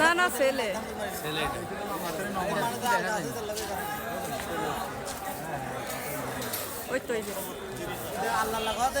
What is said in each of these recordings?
না না ছেলে ছেলে। ওই তো আল্লাহ লাগাতে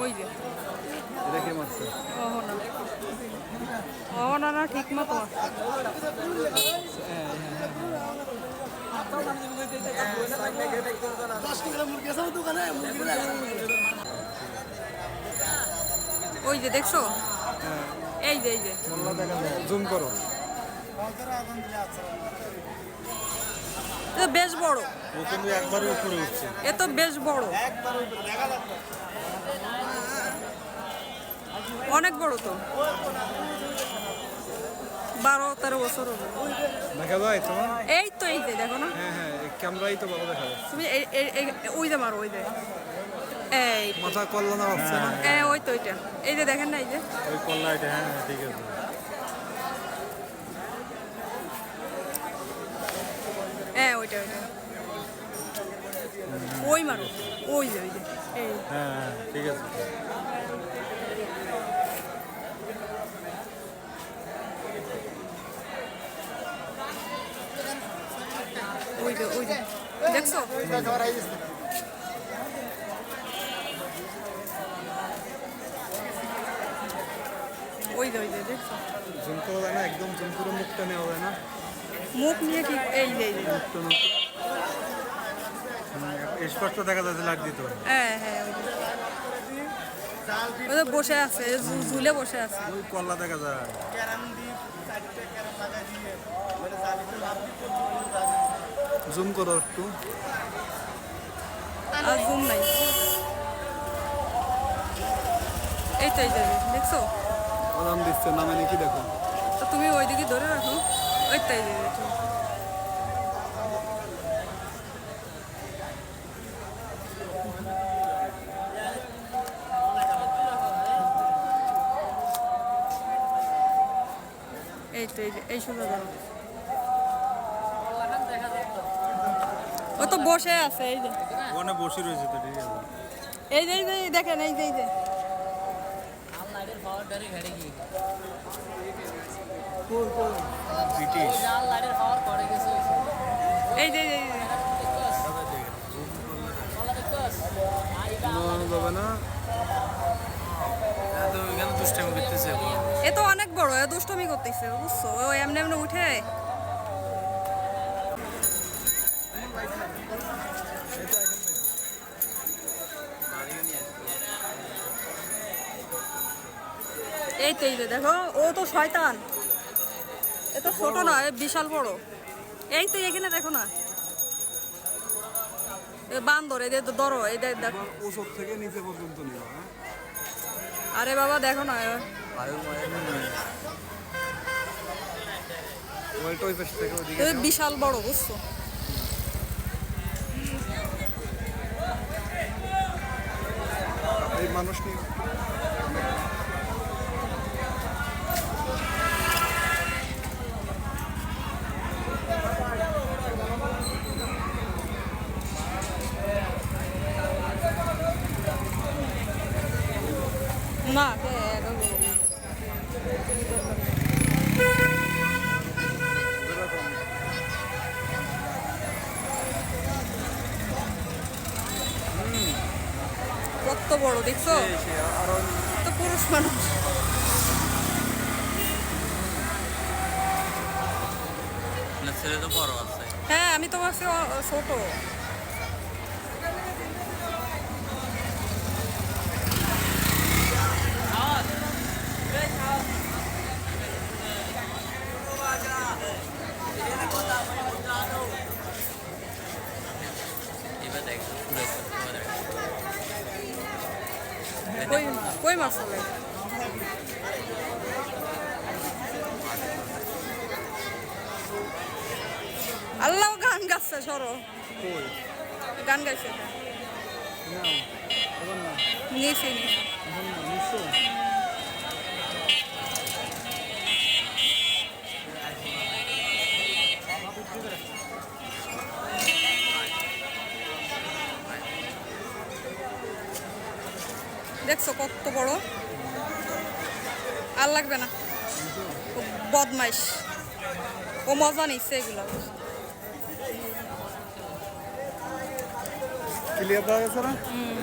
ওই যে কে মারছে অহনা অহনা না ঠিক মতো ওই যে দেখছ? এই যে এই যে। জুম করো। তো বেশ বড়। ও কিন্তু একবারে উপরে উঠছে এ তো বেশ বড়। একবার উপরে দেখা যাচ্ছে অনেক বড় তো। বারো তেরো বছর হবে। দেখা যায় তোমার এই তো এই যে দেখো না। হ্যাঁ হ্যাঁ ক্যামেরাই তো ভালো দেখা যায় তুমি ওই যে মারো ওই যে। এই। মাথা কল্লা না হচ্ছে না? এ ওই তো ওইটা। এই যে দেখেন না এই যে। ওই কল্লাইটা হ্যাঁ হ্যাঁ, ঠিক আছে। হ্যাঁ ওইটা ওইটা। ওই মারো ওই যে ওই যে এই। হ্যাঁ ঠিক আছে। ওই যে ওই যে দেখছ? ওই যে ওই যে দেখছ? জুম করা যায় না একদম জুম করে মুখটা নেওয়া যায় না। মুখ নিয়ে কি এই এই স্পষ্ট দেখা যাচ্ছে লাগ দিত। হ্যাঁ হ্যাঁ বসে আছে ঝুলে বসে আছে। ওই কল্লা দেখা যায়। জুম করো একটু। আর ঘুম নাই। এই তো এই দেখছ? আরাম দিচ্ছে নামে নাকি দেখো। তো তুমি ওইদিকে ধরে রাখো। ওই তো এই এই তো এই যাচ্ছে ও তো বসে আছে এই যে বসে রয়েছে তো ঠিক আছে। এই যে এই যে দেখেন এই যে এই যে দুষ্টামি যে। এ তো অনেক বড় এ দুষ্টমি করতেছে বুঝছ? ও এমনি এমনি উঠে এই তো এই যে দেখো ও তো শয়তান। এ তো ছোট না বিশাল বড়। এই তো এখানে দেখো না। এ বান্দর এই যে ধরো এই দেখ। ওসব থেকে নিচে পর্যন্ত নিবা হ্যাঁ? আরে বাবা দেখো না বিশাল বড় বুঝছ? এই মানুষ নিয়ে কত বড় দেখছ? তো পুরুষ মানুষ। বড় আছে। হ্যাঁ আমি তো ভাবছি ছোট। কই কই মাছ হবে আল্লাহ গান গাচ্ছে সরো। গান গাইছে। এটা। না। দেখছ কত বড়? আর লাগবে না। বদমাইশ। ও মজা নিচ্ছে এগুলো। ক্লিয়ার পাওয়া গেছে না? হুম।